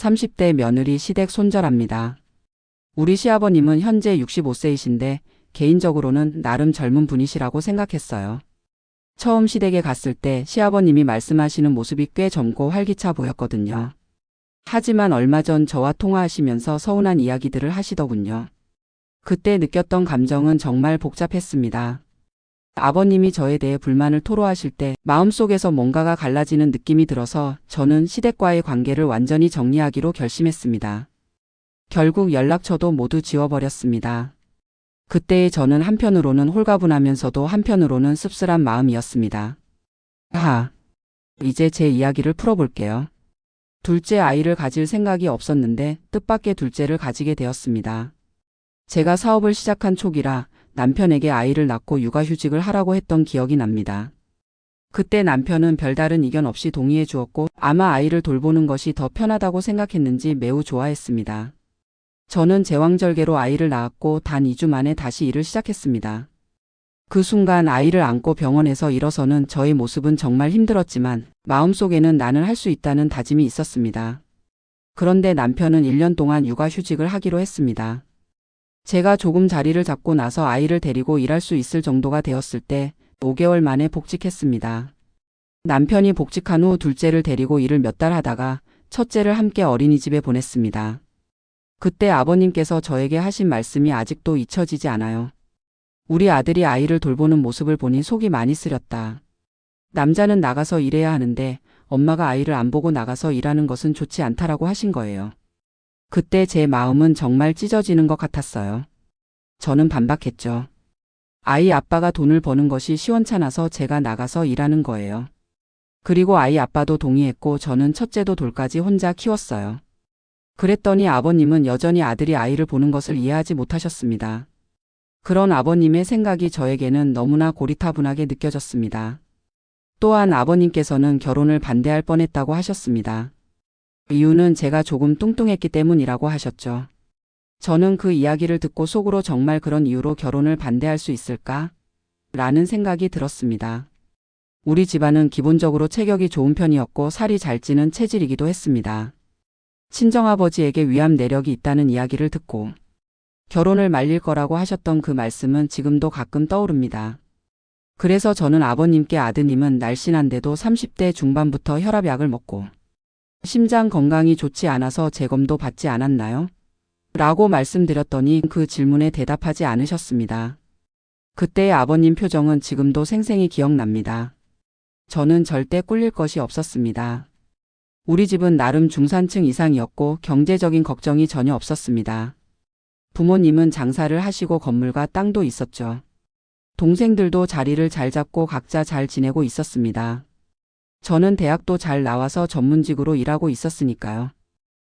30대 며느리 시댁 손절합니다. 우리 시아버님은 현재 65세이신데 개인적으로는 나름 젊은 분이시라고 생각했어요. 처음 시댁에 갔을 때 시아버님이 말씀하시는 모습이 꽤 젊고 활기차 보였거든요. 하지만 얼마 전 저와 통화하시면서 서운한 이야기들을 하시더군요. 그때 느꼈던 감정은 정말 복잡했습니다. 아버님이 저에 대해 불만을 토로하실 때 마음속에서 뭔가가 갈라지는 느낌이 들어서 저는 시댁과의 관계를 완전히 정리하기로 결심했습니다. 결국 연락처도 모두 지워버렸습니다. 그때의 저는 한편으로는 홀가분하면서도 한편으로는 씁쓸한 마음이었습니다. 하, 이제 제 이야기를 풀어볼게요. 둘째 아이를 가질 생각이 없었는데 뜻밖의 둘째를 가지게 되었습니다. 제가 사업을 시작한 초기라 남편에게 아이를 낳고 육아휴직을 하라고 했던 기억이 납니다. 그때 남편은 별다른 이견 없이 동의해 주었고 아마 아이를 돌보는 것이 더 편하다고 생각했는지 매우 좋아했습니다. 저는 제왕절개로 아이를 낳았고 단 2주 만에 다시 일을 시작했습니다. 그 순간 아이를 안고 병원에서 일어서는 저의 모습은 정말 힘들었지만 마음속에는 나는 할 수 있다는 다짐이 있었습니다. 그런데 남편은 1년 동안 육아휴직을 하기로 했습니다. 제가 조금 자리를 잡고 나서 아이를 데리고 일할 수 있을 정도가 되었을 때 5개월 만에 복직했습니다. 남편이 복직한 후 둘째를 데리고 일을 몇 달 하다가 첫째를 함께 어린이집에 보냈습니다. 그때 아버님께서 저에게 하신 말씀이 아직도 잊혀지지 않아요. 우리 아들이 아이를 돌보는 모습을 보니 속이 많이 쓰렸다. 남자는 나가서 일해야 하는데 엄마가 아이를 안 보고 나가서 일하는 것은 좋지 않다라고 하신 거예요. 그때 제 마음은 정말 찢어지는 것 같았어요. 저는 반박했죠. 아이 아빠가 돈을 버는 것이 시원찮아서 제가 나가서 일하는 거예요. 그리고 아이 아빠도 동의했고 저는 첫째도 돌까지 혼자 키웠어요. 그랬더니 아버님은 여전히 아들이 아이를 보는 것을 이해하지 못하셨습니다. 그런 아버님의 생각이 저에게는 너무나 고리타분하게 느껴졌습니다. 또한 아버님께서는 결혼을 반대할 뻔했다고 하셨습니다. 이유는 제가 조금 뚱뚱했기 때문이라고 하셨죠. 저는 그 이야기를 듣고 속으로 정말 그런 이유로 결혼을 반대할 수 있을까? 라는 생각이 들었습니다. 우리 집안은 기본적으로 체격이 좋은 편이었고 살이 잘 찌는 체질이기도 했습니다. 친정아버지에게 위암 내력이 있다는 이야기를 듣고 결혼을 말릴 거라고 하셨던 그 말씀은 지금도 가끔 떠오릅니다. 그래서 저는 아버님께 아드님은 날씬한데도 30대 중반부터 혈압약을 먹고 심장 건강이 좋지 않아서 재검도 받지 않았나요? 라고 말씀드렸더니 그 질문에 대답하지 않으셨습니다. 그때의 아버님 표정은 지금도 생생히 기억납니다. 저는 절대 꿀릴 것이 없었습니다. 우리 집은 나름 중산층 이상이었고 경제적인 걱정이 전혀 없었습니다. 부모님은 장사를 하시고 건물과 땅도 있었죠. 동생들도 자리를 잘 잡고 각자 잘 지내고 있었습니다. 저는 대학도 잘 나와서 전문직으로 일하고 있었으니까요.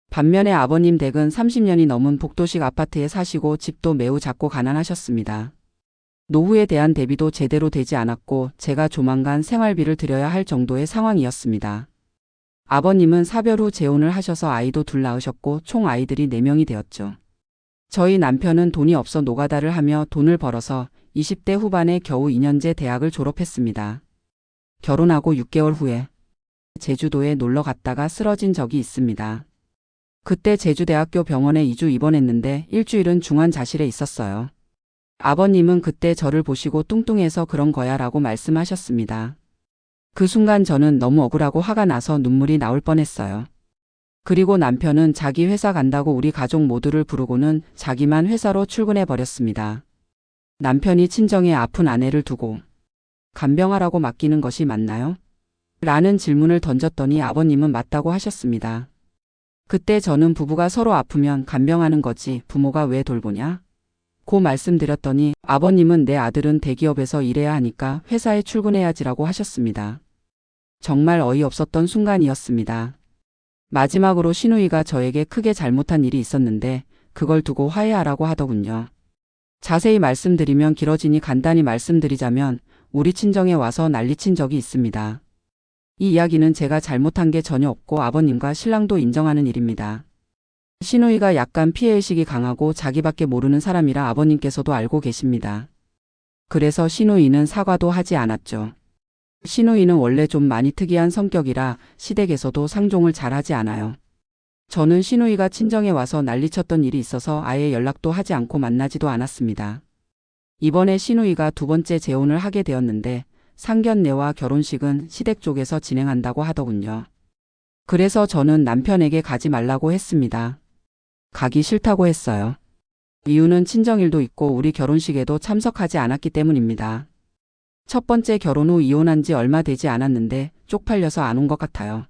반면에 아버님 댁은 30년이 넘은 복도식 아파트에 사시고 집도 매우 작고 가난하셨습니다. 노후에 대한 대비도 제대로 되지 않았고 제가 조만간 생활비를 드려야 할 정도의 상황이었습니다. 아버님은 사별 후 재혼을 하셔서 아이도 둘 낳으셨고 총 아이들이 4명이 되었죠. 저희 남편은 돈이 없어 노가다를 하며 돈을 벌어서 20대 후반에 겨우 2년제 대학을 졸업했습니다. 결혼하고 6개월 후에 제주도에 놀러 갔다가 쓰러진 적이 있습니다. 그때 제주대학교 병원에 2주 입원했는데 일주일은 중환자실에 있었어요. 아버님은 그때 저를 보시고 뚱뚱해서 그런 거야 라고 말씀하셨습니다. 그 순간 저는 너무 억울하고 화가 나서 눈물이 나올 뻔했어요. 그리고 남편은 자기 회사 간다고 우리 가족 모두를 부르고는 자기만 회사로 출근해 버렸습니다. 남편이 친정에 아픈 아내를 두고 간병하라고 맡기는 것이 맞나요? 라는 질문을 던졌더니 아버님은 맞다고 하셨습니다. 그때 저는 부부가 서로 아프면 간병하는 거지 부모가 왜 돌보냐? 고 말씀드렸더니 아버님은 내 아들은 대기업에서 일해야 하니까 회사에 출근해야지라고 하셨습니다. 정말 어이없었던 순간이었습니다. 마지막으로 신우이가 저에게 크게 잘못한 일이 있었는데 그걸 두고 화해하라고 하더군요. 자세히 말씀드리면 길어지니 간단히 말씀드리자면 우리 친정에 와서 난리친 적이 있습니다. 이 이야기는 제가 잘못한 게 전혀 없고 아버님과 신랑도 인정하는 일입니다. 신우이가 약간 피해의식이 강하고 자기밖에 모르는 사람이라 아버님께서도 알고 계십니다. 그래서 신우이는 사과도 하지 않았죠. 신우이는 원래 좀 많이 특이한 성격이라 시댁에서도 상종을 잘 하지 않아요. 저는 신우이가 친정에 와서 난리쳤던 일이 있어서 아예 연락도 하지 않고 만나지도 않았습니다. 이번에 신우이가 두 번째 재혼을 하게 되었는데 상견례와 결혼식은 시댁 쪽에서 진행한다고 하더군요. 그래서 저는 남편에게 가지 말라고 했습니다. 가기 싫다고 했어요. 이유는 친정일도 있고 우리 결혼식에도 참석하지 않았기 때문입니다. 첫 번째 결혼 후 이혼한 지 얼마 되지 않았는데 쪽팔려서 안 온 것 같아요.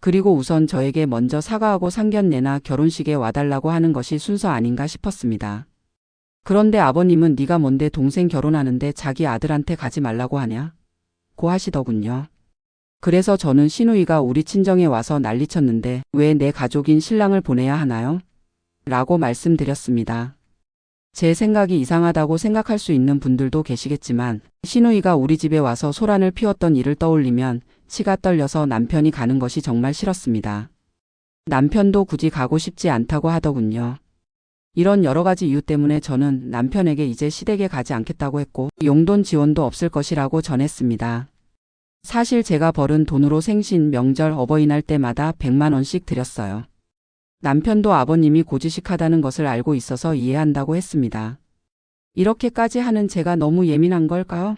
그리고 우선 저에게 먼저 사과하고 상견례나 결혼식에 와달라고 하는 것이 순서 아닌가 싶었습니다. 그런데 아버님은 네가 뭔데 동생 결혼하는데 자기 아들한테 가지 말라고 하냐? 고 하시더군요. 그래서 저는 신우이가 우리 친정에 와서 난리쳤는데 왜 내 가족인 신랑을 보내야 하나요? 라고 말씀드렸습니다. 제 생각이 이상하다고 생각할 수 있는 분들도 계시겠지만 신우이가 우리 집에 와서 소란을 피웠던 일을 떠올리면 치가 떨려서 남편이 가는 것이 정말 싫었습니다. 남편도 굳이 가고 싶지 않다고 하더군요. 이런 여러 가지 이유 때문에 저는 남편에게 이제 시댁에 가지 않겠다고 했고 용돈 지원도 없을 것이라고 전했습니다. 사실 제가 벌은 돈으로 생신, 명절, 어버이날 때마다 100만 원씩 드렸어요. 남편도 아버님이 고지식하다는 것을 알고 있어서 이해한다고 했습니다. 이렇게까지 하는 제가 너무 예민한 걸까요?